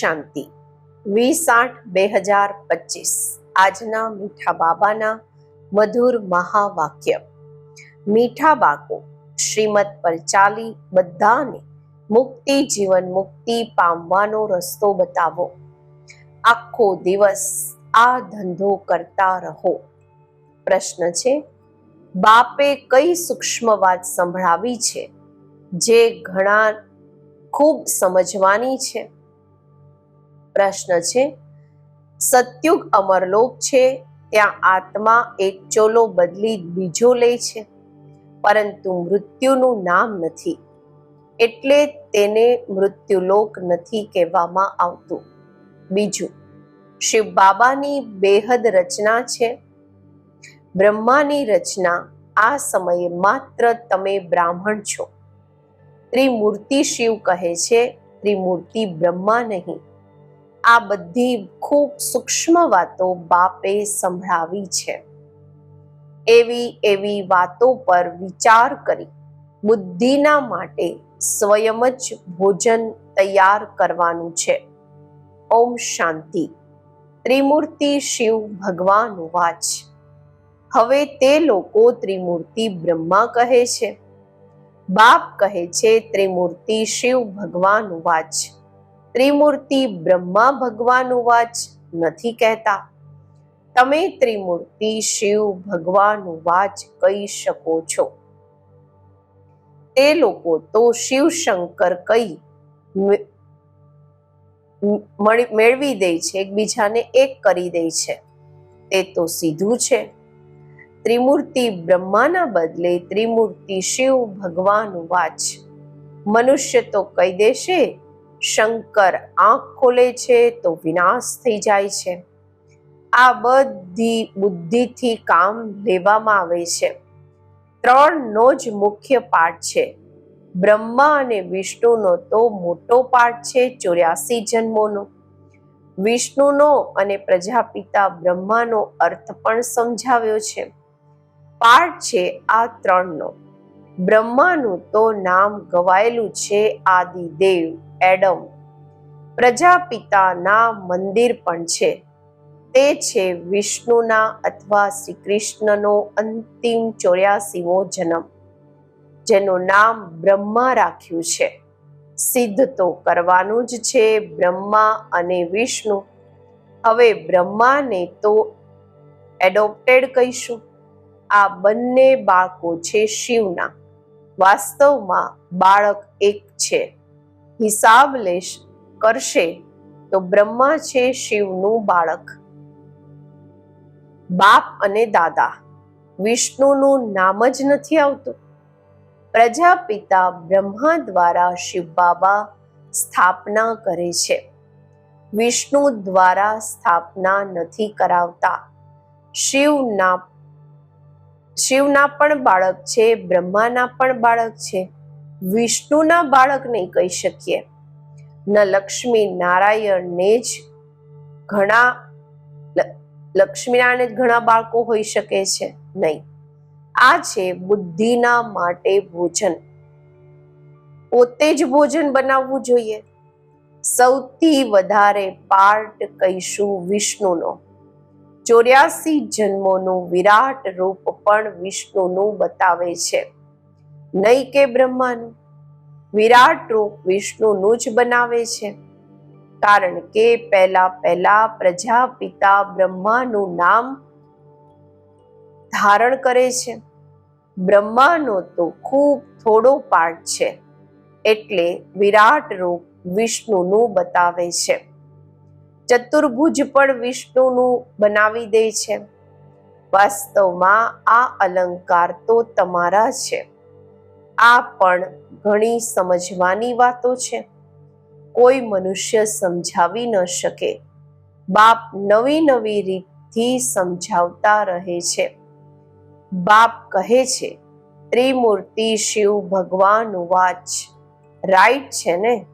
શાંતિ. વીસ આઠ બે હજાર પચીસ. આજના મીઠા બાબાના મધુર મહાવાક્ય. મીઠા બાકો શ્રીમદ પર ચાલી બધાને મુક્તિ, જીવન મુક્તિ પામવાનો રસ્તો બતાવો. આખો દિવસ આ ધંધો કરતા રહો. પ્રશ્ન છે, બાપે કઈ સૂક્ષ્મ વાત સંભળાવી છે, જે ઘણા ખૂબ સમજવાની છે? પ્રશ્ન છે. સત્યુગ અમરલોક છે. ત્યાં આત્મા એક ચોલો બદલી બીજો લે છે. પરંતુ મૃત્યુનું નામ નથી. એટલે તેને મૃત્યુલોક નથી કહેવામાં આવતું. બીજું, શિવ બાબાની બેહદ રચના છે. બ્રહ્માની રચના આ સમયે માત્ર તમે બ્રાહ્મણ છો. ત્રિમૂર્તિ શિવ કહે છે. ત્રિમૂર્તિ બ્રહ્મા નહીં. આ બધી ખૂબ સૂક્ષ્મ વાતો બાપે સંભળાવી છે. એવી એવી વાતો પર વિચાર કરી બુદ્ધિના માટે સ્વયં જ ભોજન તૈયાર કરવાનું છે. ઓમ શાંતિ. ત્રિમૂર્તિ શિવ ભગવાન વાચ. હવે તે લોકો ત્રિમૂર્તિ બ્રહ્મા કહે છે. બાપ કહે છે, ત્રિમૂર્તિ શિવ ભગવાન વાચ. ત્રિમૂર્તિ બ્રહ્મા ભગવાન વાચ નથી કહેતા. તમે ત્રિમૂર્તિ શિવ ભગવાન વાચ કહી શકો છો. તે લોકો તો શિવ શંકર કહી મેળવી દે છે, એકબીજાને એક કરી દે છે. તે તો સીધું છે. ત્રિમૂર્તિ બ્રહ્માના બદલે ત્રિમૂર્તિ શિવ ભગવાન વાચ. મનુષ્ય તો કહી દેશે શંકર આંખ ખોલે છે તો વિનાશ થઈ જાય છે. આ બધી બુદ્ધિથી કામ લેવામાં આવે છે. ત્રણનો જ મુખ્ય પાઠ છે. બ્રહ્મા અને વિષ્ણુનો તો મોટો પાઠ છે ચોર્યાસી જન્મોનો. વિષ્ણુનો અને પ્રજાપિતા બ્રહ્માનો અર્થ પણ સમજાવ્યો છે. પાઠ છે આ ત્રણનો. બ્રહ્માનું તો નામ ગવાયેલું છે આદિદેવ એડમ. પ્રજાપિતાના મંદિર પણ છે. તે છે વિષ્ણુના અથવા શ્રી કૃષ્ણનો અંતિમ ચોર્યાસીમો જન્મ, જેનું નામ બ્રહ્મા રાખ્યું છે. સિદ્ધ તો કરવાનું જ છે બ્રહ્મા અને વિષ્ણુ. હવે બ્રહ્માને તો એડોપ્ટેડ કહીશું. આ બંને બાળકો છે શિવના. વાસ્તવમાં બાળક એક છે. હિસાબ લેશ કરશે તો બ્રહ્મા છે શિવનું બાળક. બાપ અને દાદા વિષ્ણુનું નામ જ નથી આવતું. પ્રજાપિતા બ્રહ્મા દ્વારા શિવ બાબા સ્થાપના કરે છે. વિષ્ણુ દ્વારા સ્થાપના નથી કરાવતા. શિવના શિવના પણ બાળક છે, બ્રહ્માના પણ બાળક છે. વિષ્ણુના બાળક નહીં કહી શકીએ. ન લક્ષ્મી નારાયણને જ ઘણા લક્ષ્મીનારાયણ જ ઘણા બાળકો હોઈ શકે છે. નહીં. આ છે બુદ્ધિના માટે ભોજન. પોતે જ ભોજન બનાવવું જોઈએ. સૌથી વધારે પાર્ટ કહીશું વિષ્ણુનો. ચોર્યાસી જન્મોનું વિરાટ રૂપ પણ વિષ્ણુનું બતાવે છે. નહીં કે બ્રહ્માનું? વિરાટ રૂપ વિષ્ણુનું જ બનાવે છે. કારણ કે પહેલા પહેલા પ્રજાપિતા બ્રહ્માનું નામ ધારણ કરે છે. બ્રહ્માનો તો ખૂબ થોડો પાર્ટ છે. એટલે વિરાટ રૂપ વિષ્ણુનું બતાવે છે. ચતુર્ભુજ પણ વિષ્ણુનું બનાવી દે છે. વાસ્તવમાં આ અલંકાર તો તમારા છે. આ પણ ઘણી સમજવાની વાતો છે. કોઈ મનુષ્ય સમજાવી ન શકે. બાપ નવી નવી રીતથી સમજાવતા રહે છે. બાપ કહે છે, ત્રિમૂર્તિ શિવ ભગવાન વાચ. રાઈટ છે ને?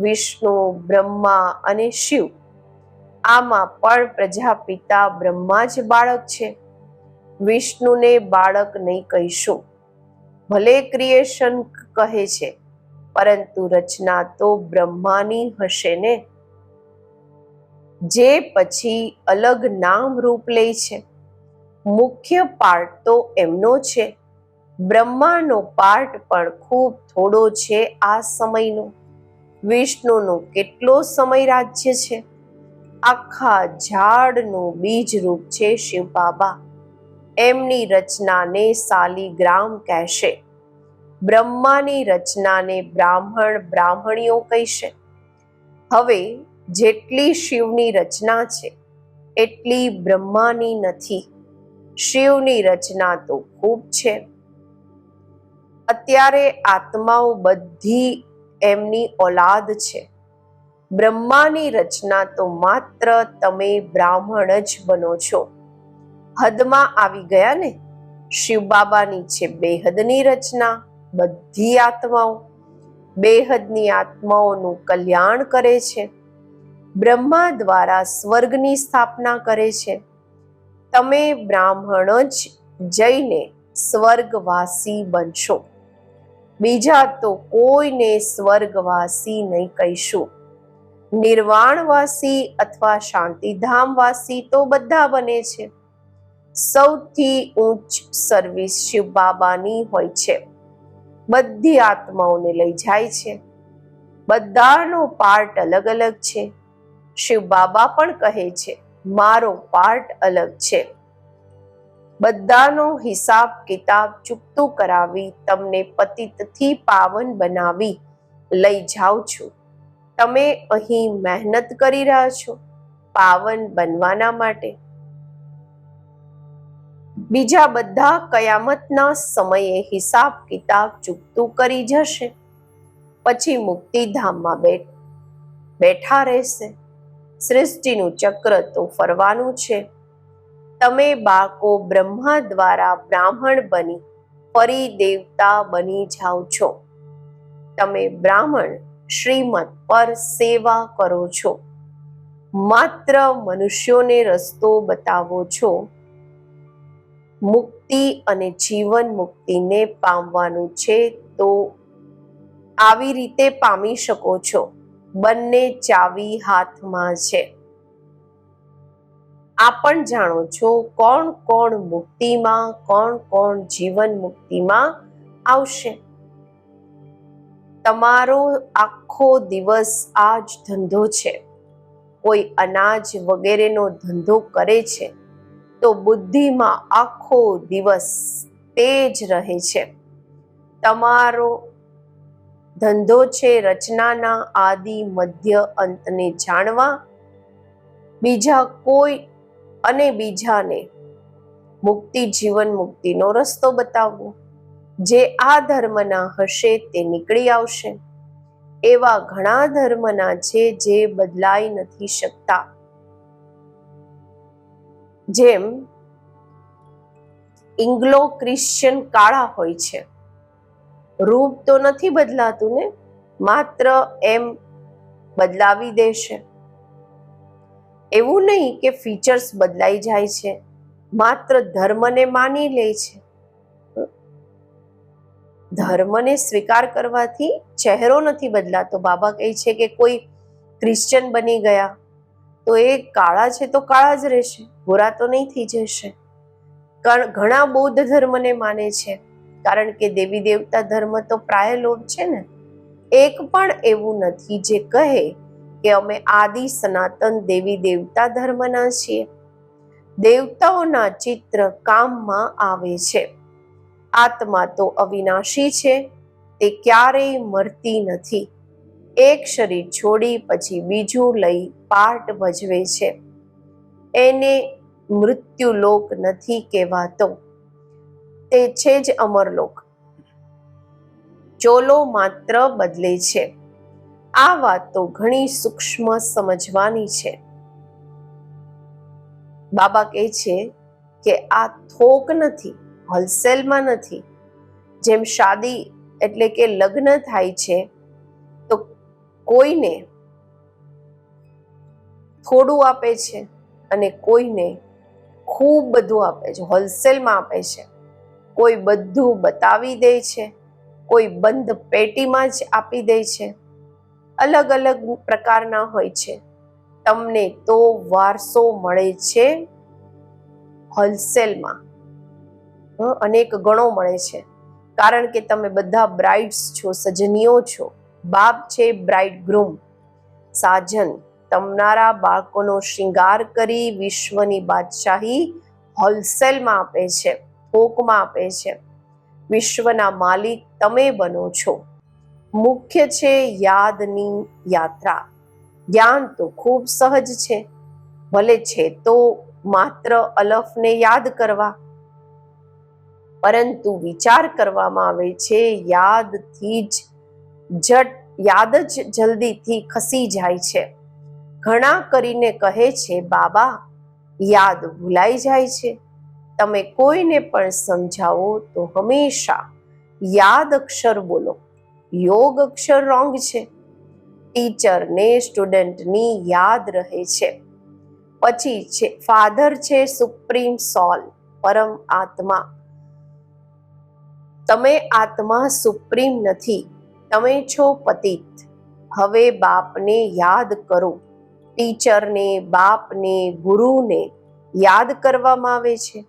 વિષ્ણુ, બ્રહ્મા અને શિવ. આમાં પણ પ્રજાપિતા બ્રહ્મા જ બાળક છે. વિષ્ણુને બાળક નહીં કહીશું. ભલે ક્રિએશન કહે છે, પરંતુ રચના તો બ્રહ્માની હશે ને. જે પછી અલગ નામ રૂપ લે છે. મુખ્ય પાર્ટ તો એમનો છે. બ્રહ્માનો પાર્ટ પણ ખૂબ થોડો છે આ સમયનો. વિષ્ણુનો કેટલો સમય રાજ્ય છે? આખા ઝાડનું બીજ રૂપ છે શિવ બાબા એમની રચનાને સાલીગ્રામ કહેશે. બ્રહ્માની રચનાને બ્રાહ્મણ બ્રાહ્મણીઓ કહેશે. હવે જેટલી શિવની રચના છે, એટલી બ્રહ્માની નથી. શિવની રચના તો ખૂબ છે. અત્યારે આત્માઓ બધી એમની ઓલાદ છે. બ્રહ્માની રચના તો માત્ર તમે બ્રાહ્મણ જ બનો છો. હદમાં આવી ગયા ને? શિવ બાબાની છે બેહદની રચના, બધી આત્માઓ. બેહદની આત્માઓનું કલ્યાણ કરે છે. બ્રહ્મા દ્વારા સ્વર્ગની સ્થાપના કરે છે. તમે બ્રાહ્મણ જ જઈને સ્વર્ગવાસી બનશો. બીજા તો કોઈને સ્વર્ગવાસી નહીં કહીશું. નિર્વાણવાસી અથવા શાંતિધામવાસી તો બધા બને છે. સૌથી ઊંચ સર્વિસ શિવ બાબાની હોય છે. બધી આત્માઓને લઈ જાય છે. બધાનો પાર્ટ અલગ અલગ છે. શિવ બાબા પણ કહે છે, મારો પાર્ટ અલગ છે. બધાનો હિસાબ કિતાબ ચૂકતું કરાવી, તમને પતિતથી પાવન બનાવી લઈ જાઉં છું. તમે અહીં મહેનત કરી રહ્યા છો પાવન બનવાના માટે? બીજા બધા કયામતના સમયે હિસાબ કિતાબ ચૂકતું કરી જશે, પછી મુક્તિધામમાં બેઠ, બેઠા રહેશે. સૃષ્ટિનું ચક્ર તો ફરવાનું છે. તમે બાળકો બ્રહ્મા દ્વારા બ્રાહ્મણ બની ફરી દેવતા બની જાઓ છો. તમે બ્રાહ્મણ શ્રીમત પર સેવા કરો છો. માત્ર મનુષ્યોને રસ્તો બતાવો છો. મુક્તિ અને જીવન મુક્તિને પામવાનું છે તો આવી રીતે પામી શકો છો. બંને ચાવી હાથમાં છે. આ પણ જાણો છો કોણ કોણ મુક્તિમાં, કોણ કોણ જીવન મુક્તિમાં આવશે. તમારો આખો દિવસ આ જ ધંધો છે. કોઈ અનાજ વગેરેનો ધંધો કરે છે, તો બુદ્ધિમાં આખો દિવસ તે જ રહે છે. તમારો ધંધો છે રચનાના આદિ મધ્ય અંતને જાણવા. બીજા કોઈ અને બીજાને મુક્તિ જીવન મુક્તિનો રસ્તો બતાવવો. જે આ ધર્મના હશે તે નીકળી આવશે. એવા ઘણા ધર્મના છે જે બદલાઈ નથી શકતા. જેમ ઇંગ્લો ક્રિશ્ચિયન કાળા હોય છે. રૂપ તો નથી બદલાતું ને, માત્ર એમ બદલાવી દેશે. એવું નહીં કે ફીચર્સ બદલાઈ જાય છે, માત્ર ધર્મને માની લે છે. ધર્મને સ્વીકાર કરવાથી ચહેરો નથી બદલાતો. બાબા કહે છે કે કોઈ ક્રિશ્ચન બની ગયા તો એ કાળા છે તો કાળા જ રહેશે ગોરા તો નહીં થઈ જશે. ઘણા બૌદ્ધ ધર્મને માને છે, કારણ કે દેવી દેવતા ધર્મ તો પ્રાય લોભ છે ને. એક પણ એવું નથી જે કહે કે અમે આદિ સનાતન દેવી દેવતા ધર્મના છીએ. દેવતાઓના ચિત્ર કામમાં આવે છે. આત્મા તો અવિનાશી છે, તે ક્યારેય મરતી નથી. એક શરીર છોડી પછી બીજું લઈ પાર્ટ ભજવે છે. એને મૃત્યુલોક નથી કહેવાતો. તે છે જ અમરલોક. ચોલો માત્ર બદલે છે. આ વાત તો ઘણી સૂક્ષ્મ સમજવાની છે. બાબા કહે છે કે આ થોક નથી હોલસેલમાં નથી. જેમ શાદી એટલે કે લગ્ન થાય છે, તો કોઈને થોડું આપે છે અને કોઈને ખૂબ બધું આપે છે. હોલસેલમાં આપે છે. કોઈ બધું બતાવી દે છે, કોઈ બંધ પેટીમાં જ આપી દે છે. અલગ અલગ પ્રકારના હોય છે. તમને તો વારસો મળે છે હોલસેલમાં. અનેક ગણો મળે છે. કારણ કે તમે બધા બ્રાઇડ્સ છો, સજનીઓ છો. બાપ છે બ્રાઇડ ગ્રૂમ સાજન તમારા બાળકોનો શૃંગાર કરી વિશ્વની બાદશાહી હોલસેલમાં આપે છે, થોકમાં આપે છે. વિશ્વના માલિક તમે બનો છો. મુખ્ય છે યાદની યાત્રા. જ્ઞાન તો ખૂબ સહજ છે. ભલે છે તો માત્ર અલફને યાદ કરવા. પરંતુ વિચાર કરવામાં આવે છે, યાદથી જ જટ, યાદ જ જલ્દીથી ખસી જાય છે. ઘણા કરીને કહે છે, બાબા, યાદ ભૂલાઈ જાય છે. તમે કોઈને પણ સમજાવો તો હંમેશા યાદ અક્ષર બોલો. યોગ અક્ષર રોંગ છે. ટીચરને સ્ટુડન્ટની યાદ રહે છે. પછી છે, ફાધર છે, સુપ્રીમ સોલ, પરમ આત્મા. તમે આત્મા સુપ્રીમ નથી, તમે છો પતિત. હવે બાપને યાદ કરો. ટીચરને, બાપને, ગુરુને યાદ કરવામાં આવે છે.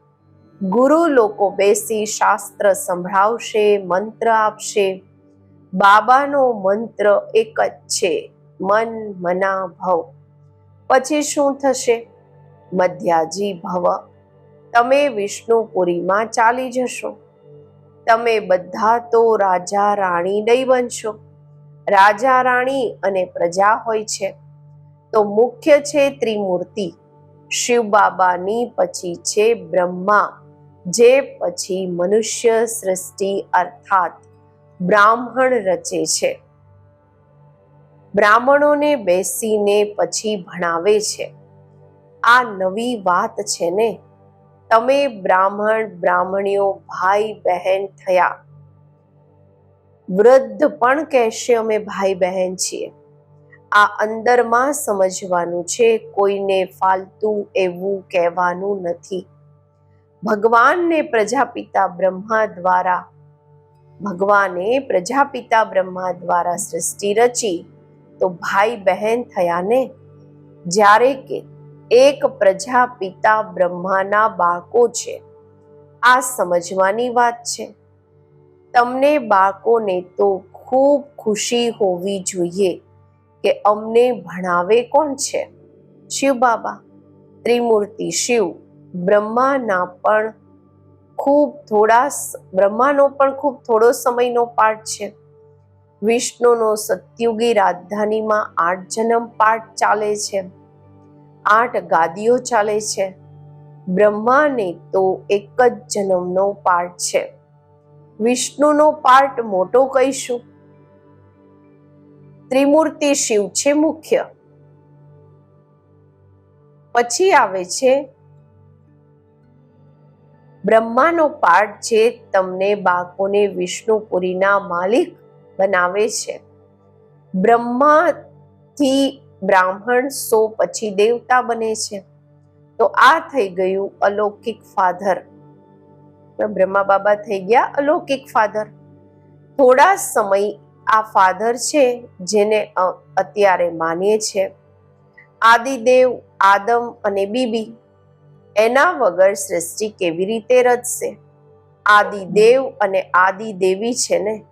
ગુરુ લોકો બેસી શાસ્ત્ર સંભળાવશે, મંત્ર આપશે. બાબાનો મંત્ર એક જ છે, મન મના ભવ. પછી શું થશે? મધ્યાજી ભવ. તમે વિષ્ણુપુરીમાં ચાલી જશો. તમે બધા તો રાજા, રાણી નહીં બનશો રાજા, રાણી અને પ્રજા હોય છે. તો મુખ્ય છે ત્રિમૂર્તિ. શિવ બાબાની પછી છે બ્રહ્મા. જે પછી મનુષ્ય સૃષ્ટિ અર્થાત બ્રાહ્મણ રચે છે. બ્રાહ્મણોને બેસીને પછી ભણાવે છે. આ નવી વાત છે ને? તમે બ્રાહ્મણ, બ્રાહ્મણીઓ, ભાઈ, બહેન થયા. વૃદ્ધ પણ કહેશે, અમે ભાઈ, બહેન છીએ. આ અંદરમાં સમજવાનું છે, કોઈને ફાલતુ એવું કહેવાનું નથી. ભગવાનને પ્રજાપિતા બ્રહ્મા દ્વારા, ભગવાને પ્રજાપિતા બ્રહ્મા દ્વારા સૃષ્ટિ રચી, તો ભાઈ, બહેન થયા ને જ્યારે કે એક પ્રજાપિતા બ્રહ્માના બાળકો છે. આ સમજવાની વાત છે. તમને બાળકોને તો ખૂબ ખુશી હોવી જોઈએ કે અમને ભણાવે કોણ છે? શિવ બાબા, ત્રિમૂર્તિ શિવ, બ્રહ્માના પણ ખૂબ થોડા બ્રહ્માનો પણ ખૂબ થોડો સમયનો પાઠ છે. વિષ્ણુનો સત્યુગી રાજધાનીમાં આઠ જન્મ પાઠ ચાલે છે. આઠ ગાદીઓ ચાલે છે. બ્રહ્માને તો એક જ જન્મનો પાર્ટ છે. વિષ્ણુનો પાર્ટ મોટો કહીશું. ત્રિમૂર્તિ શિવ છે મુખ્ય. પછી આવે છે, બ્રહ્માનો પાઠ જે તમને બાળકોને વિષ્ણુપુરીના માલિક બનાવે છે. બ્રહ્માથી બ્રાહ્મણ સો પછી દેવતા બને છે. તો આ થઈ ગયું અલૌકિક ફાધર. બ્રહ્મા બાબા થઈ ગયા અલૌકિક ફાધર. થોડા સમય આ ફાધર છે જેને અત્યારે માનીએ છે. આદિદેવ, આદમ અને બીબી એના વગર સૃષ્ટિ કેવી રીતે રચશે? આદિદેવ અને આદિદેવી છે ને?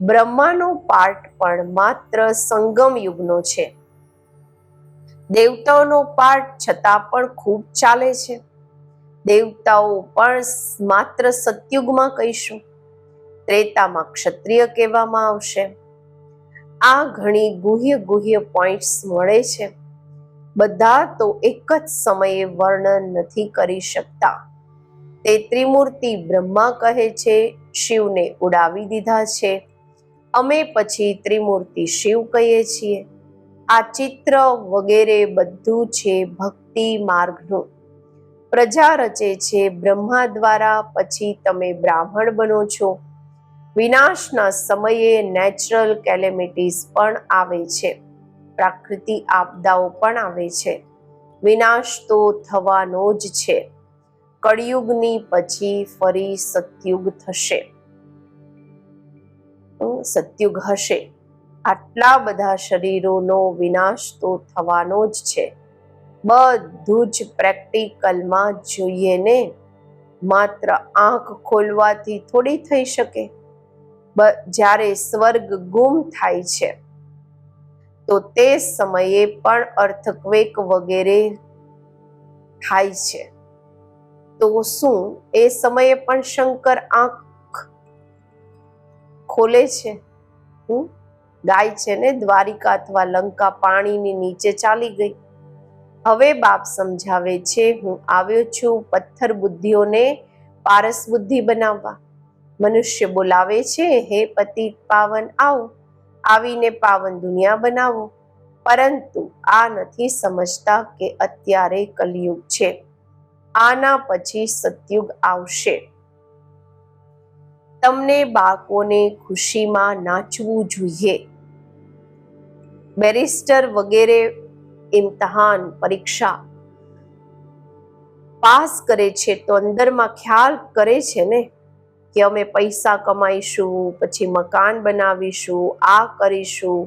બ્રહ્માનો પાર્ટ પણ માત્ર સંગમ યુગનો છે. દેવતાઓનો પાર્ટ છતાં પણ ખૂબ ચાલે છે. દેવતાઓ પણ માત્ર સતયુગમાં કહીશું. ત્રેતામાં ક્ષત્રિય કહેવામાં આવશે. આ ઘણી ગુહ્ય ગુહ્ય પોઈન્ટ્સ મળે છે. બધા તો એક જ સમયે વર્ણન નથી કરી શકતા. તે ત્રિમૂર્તિ બ્રહ્મા કહે છે, શિવને ઉડાવી દીધા છે. અમે પછી ત્રિમૂર્તિ શિવ કહીએ છીએ. આ ચિત્ર વગેરે બધું છે ભક્તિ માર્ગનું. પ્રજા રચે છે બ્રહ્મા દ્વારા, પછી તમે બ્રાહ્મણ બનો છો. વિનાશના સમયે નેચરલ કેલેમિટીઝ પણ આવે છે. પ્રાકૃતિ આપદાઓ પણ આવે છે. વિનાશ તો થવાનો જ છે. કળિયુગની પછી ફરી સતયુગ થશે. સતયુગ હશે. આટલા બધા શરીરોનો વિનાશ તો થવાનો જ છે. બધું જ પ્રેક્ટિકલમાં જોઈએ ને, માત્ર આંખ ખોલવાથી થોડી થઈ શકે. જ્યારે સ્વર્ગ ગુમ થાય છે, તો તે સમયે પણ અર્થક્વેક વગેરે થાય છે. તો શું એ સમયે પણ શંકર આંખ ખોલે છે? હમ? ગાય છે ને દ્વારિકા અથવા લંકા પાણીની નીચે ચાલી ગઈ. હવે બાપ સમજાવે છે, હું આવ્યો છું પથ્થર બુદ્ધિઓને પારસ બુદ્ધિ બનાવવા. મનુષ્ય બોલાવે છે, હે પતિ, પાવન આવો, આવીને પાવન દુનિયા બનાવો. પરંતુ આ નથી સમજતા કે અત્યારે કલયુગ છે. આના પછી સતયુગ આવશે. તમને બાળકોને ખુશીમાં નાચવું જોઈએ. બેરિસ્ટર વગેરે ઇમ્તહાન, પરીક્ષા પાસ કરે છે તો અંદરમાં ખ્યાલ કરે છે ને કે અમે પૈસા કમાઈશું, પછી મકાન બનાવીશું, આ કરીશું,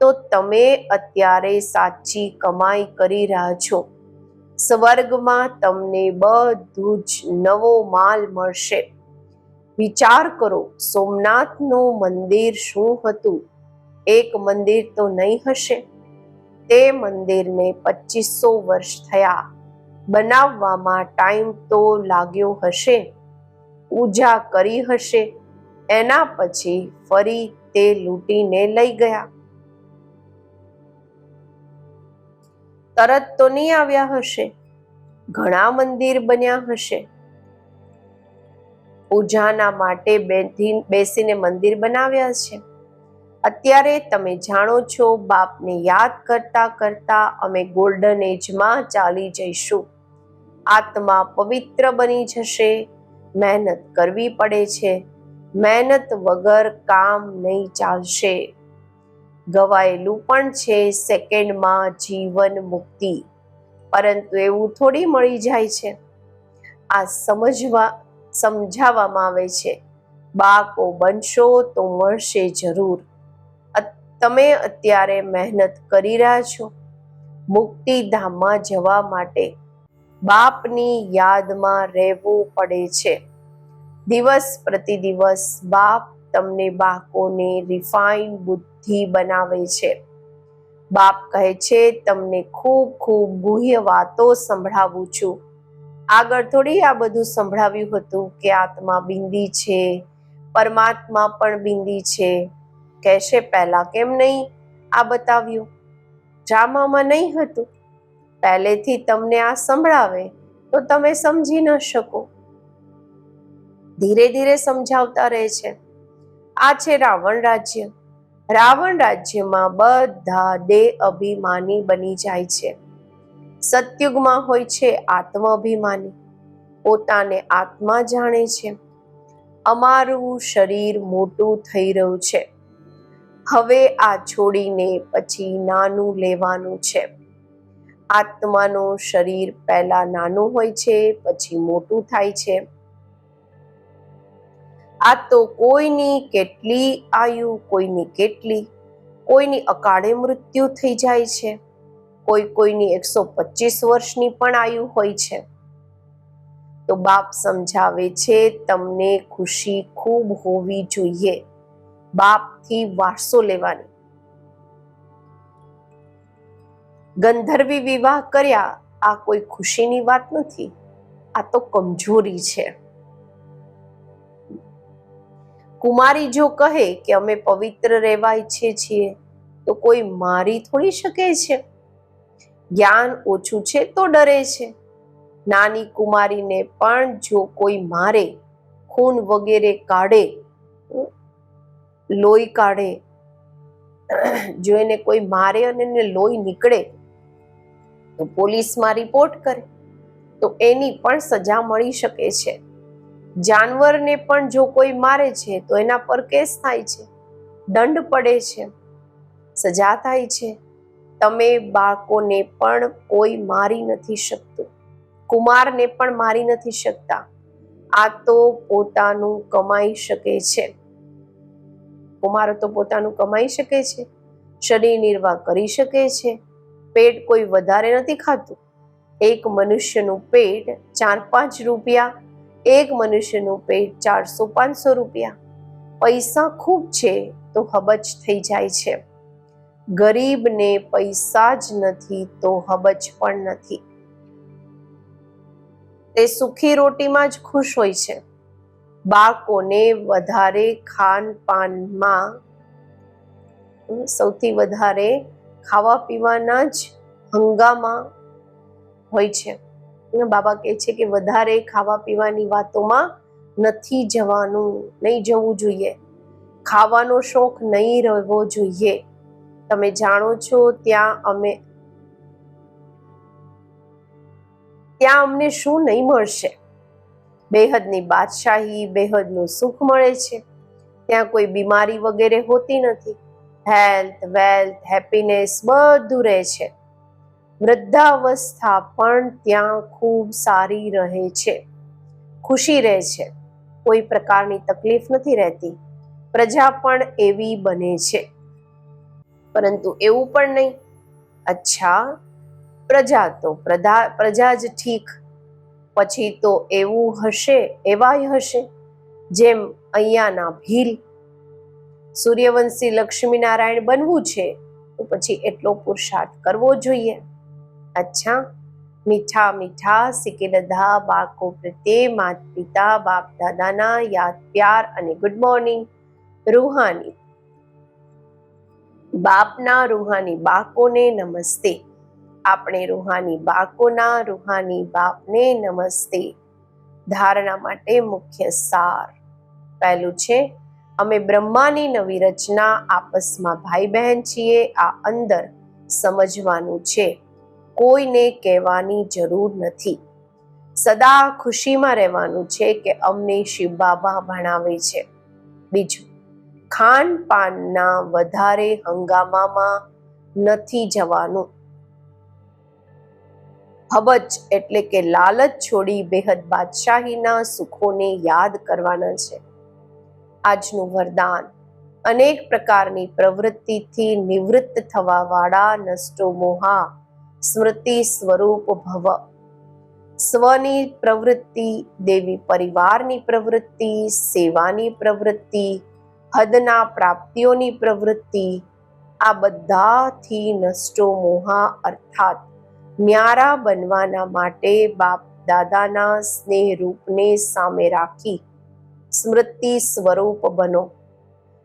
તો તમે અત્યારે સાચી કમાઈ કરી રહ્યા છો. સ્વર્ગમાં તમને બધું જ નવો માલ મળશે. વિચાર કરો, સોમનાથનું મંદિર શું હતું? એક મંદિર તો નહીં હશે? તે મંદિરને પચીસો વર્ષ થયા. બનાવવામાં ટાઈમ તો લાગ્યો હશે. પૂજા કરી હશે. એના પછી ફરી તે લૂંટીને લઈ ગયા. તરત તો નહીં આવ્યા હશે. ઘણા મંદિર બન્યા હશે. પૂજાના માટે બેસીને મંદિર બનાવ્યા છે. અત્યારે તમે જાણો છો, બાપને યાદ કરતા કરતા અમે ગોલ્ડન એજમાં ચાલી જઈશું. આત્મા પવિત્ર બની જશે, મહેનત કરવી પડે છે, મહેનત વગર કામ નહીં ચાલશે. ગવાયેલું પણ છે સેકન્ડમાં જીવન મુક્તિ, પરંતુ એવું થોડી મળી જાય છે. આ સમજવા, સમજાવવામાં આવે છે. બાકો બનશો તો મળશે જરૂર. તમે અત્યારે મહેનત કરી રહ્યા છો? મુક્તિધામમાં જવા માટે બાપની યાદમાં રહેવું પડે છે. દિવસ પ્રતિ દિવસ બાપ તમને બાળકોને રિફાઇન બુદ્ધિ બનાવે છે. બાપ કહે છે, તમને ખૂબ ખૂબ ગુહ્ય વાતો સંભળાવું છું. આગળ થોડી આ બધું સંભળાવ્યું હતું કે આત્મા બિંદી છે, પરમાત્મા પણ બિંદી છે. કહેશે પહેલા કેમ નહીં? આ બતાવ્યું. ડ્રામામાં નહીં હતું. પહેલેથી તમને આ સંભળાવે તો તમે સમજી ન શકો. ધીરે ધીરે સમજાવતા રહે છે. આ છે રાવણ રાજ્ય. રાવણ રાજ્યમાં બધા દેહ અભિમાની બની જાય છે. સતયુગમાં હોય છે આત્મ અભિમાની. પોતાને આત્મા જાણે છે. અમારું શરીર મોટું થઈ રહ્યું છે. હવે આ છોડીને પછી નાનું લેવાનું છે. આત્માનું શરીર પહેલા નાનું હોય છે, પછી મોટું થાય છે. આ તો કોઈની કેટલી આયુ, કોઈની કેટલી, કોઈની અકાળે મૃત્યુ થઈ જાય છે. કોઈ કોઈની એકસો પચીસ વર્ષની પણ આયુ હોય છે. તો બાપ સમજાવે છે, તમને ખુશી ખૂબ હોવી જોઈએ. બાપથી વારસો લેવાની. ગંધર્વી વિવાહ કર્યા, આ કોઈ ખુશીની વાત નથી, આ તો કમજોરી છે. કુમારી જો કહે કે અમે પવિત્ર રહેવા ઈચ્છીએ છીએ, તો કોઈ મારી થોડી શકે છે? જ્ઞાન ઓછું છે તો ડરે છે. નાની કુમારીને પણ જો કોઈ મારે, ખૂન વગેરે કાઢે લોહી કાઢે. જો એને કોઈ મારે અને એને લોહી નીકળે, તો પોલીસમાં રિપોર્ટ કરે. તો એની પણ સજા મળી શકે છે. જાનવરને પણ જો કોઈ મારે છે, તો એના પર કેસ થાય છે. દંડ પડે છે. સજા થાય છે. તમે બાળકોને પણ કોઈ મારી નથી શકતું. કુમારને પણ મારી નથી શકતા. આ તો પોતાનું કમાઈ શકે છે. કુમારો તો પોતાનું કમાઈ શકે છે, શરીર નિર્વાહ કરી શકે છે. પેટ કોઈ વધારે નથી ખાતું. એક મનુષ્યનું પેટ ચાર પાંચ રૂપિયા, એક મનુષ્યનું પેટ ચારસો પાંચસો રૂપિયા. પૈસા ખૂબ છે તો હબજ થઈ જાય છે. ગરીબને પૈસા જ નથી તો હબજ પણ નથી. તે સુખી રોટીમાં જ ખુશ હોય છે. બાળકોને વધારે ખાનપાનમાં સૌથી વધારે ખાવા પીવાના જ હંગામા હોય છે. બાબા કહે છે કે વધારે ખાવા પીવાની વાતોમાં નથી જવાનું, નહીં જવું જોઈએ. ખાવાનો શોખ નહીં રહેવો જોઈએ. તમે જાણો છો, ત્યાં અમે, ત્યાં અમને શું નહીં મળશે? બેહદની બાદશાહી, બેહદનું સુખ મળે છે. ત્યાં કોઈ બીમારી વગેરે હોતી નથી. હેલ્થ, વેલ્થ, હેપીનેસ બધું રહે છે. વૃદ્ધાવસ્થા પણ ત્યાં ખૂબ સારી રહે છે. ખુશી રહે છે. કોઈ પ્રકારની તકલીફ નથી રહેતી. પ્રજા પણ એવી બને છે. પરંતુ એવું પણ નહીં. અચ્છા, પ્રજા તો પ્રજા જ ઠીક પછી તો એવું હશે, એવાય હશે. જેમ અહીંયાના ભીલ, સૂર્યવંશી લક્ષ્મીનારાયણ બનવું છે, તો પછી એટલો પુરુષાર્થ કરવો જોઈએ. અચ્છા, મીઠા મીઠા સિકેલધા બાળકો પ્રત્યે માત પિતા, બાપ દાદાના યાદ, પ્યાર અને ગુડ મોર્નિંગ રૂહાની, બાપના રૂહાની બાકોને નમસ્તે. આપણે રૂહાની બાળકોના રૂહાની બાપને નમસ્તે. ધારણા માટે મુખ્ય સાર. પહેલું છે, અમે બ્રહ્માની નવી રચના આપસમાં ભાઈ બહેન છીએ, આ અંદર સમજવાનું છે. કોઈને કહેવાની જરૂર નથી. સદા ખુશીમાં રહેવાનું છે કે અમને શિવ બાબા ભણાવે છે. બીજું ખાન પાનના વધારે હંગામામાં નથી જવાનું. હબજ એટલે કે લાલચ છોડી બેહદ બાદશાહીના સુખોને યાદ કરવાના છે. આજનું વરદાન, અનેક પ્રકારની પ્રવૃત્તિથી નિવૃત્ત થવા વાળા નષ્ટો મોહા, સ્મૃતિ સ્વરૂપ ભવ. સ્વની પ્રવૃત્તિ, દેવી પરિવારની પ્રવૃત્તિ, સેવાની પ્રવૃત્તિ, હદના પ્રાપ્તિઓની પ્રવૃત્તિ, આ બધાથી નષ્ટો મોહા અર્થાત ન્યારા બનવાના માટે બાપ દાદાના સ્નેહ રૂપને સામે રાખી સ્મૃતિ સ્વરૂપ બનો.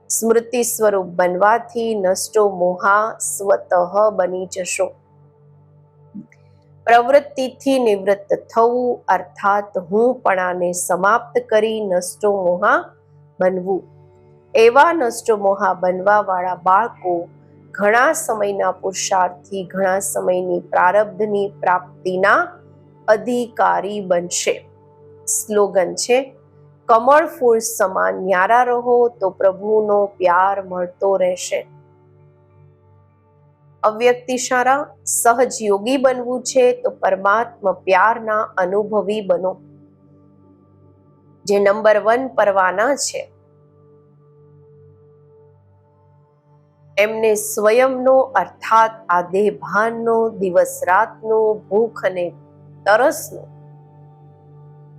સ્મૃતિ સ્વરૂપ બનવાથી નષ્ટો મોહા સ્વતઃ બની જશો. પ્રવૃત્તિથી નિવૃત્ત થવું અર્થાત હું પણાને સમાપ્ત કરી નષ્ટો મોહા બનવું. એવા નષ્ટો મોહા બનવા વાળા બાળકો ઘણા સમયના પુરુષાર્થથી, ઘણા સમયની પ્રારબ્ધની પ્રાપ્તિના અધિકારી બનશે. સ્લોગન છે, કમળ ફૂલ સમાન ન્યારા રહો તો પ્રભુનો પ્યાર મળતો રહેશે. અવ્યક્તિશાળા સહજ યોગી બનવું છે તો પરમાત્મા પ્યારના અનુભવી બનો. જે નંબર વન પરવાના છે એમને સ્વયંનો અર્થાત આ દેહભાનનો દિવસ રાતનો ભૂખ અને તરસનો,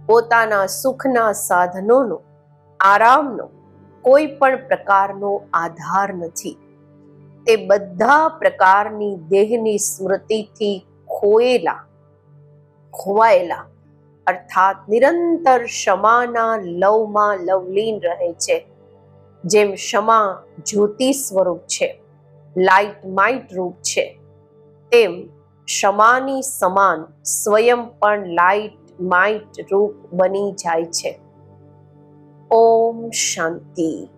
પોતાના સુખના સાધનોનો, આરામનો કોઈ પણ પ્રકારનો આધાર નથી. તે બધા પ્રકારની દેહની સ્મૃતિથી ખોયેલા, ખોવાયેલા, અર્થાત નિરંતર ક્ષમાના લવમાં લવલીન રહે છે. જેમ ક્ષમા જ્યોતિ સ્વરૂપ છે, લાઇટ માઇટ રૂપ છે, તેમ ક્ષમાની સમાન સ્વયં પણ લાઇટ માઇટ રૂપ બની જાય છે. ઓમ શાંતિ.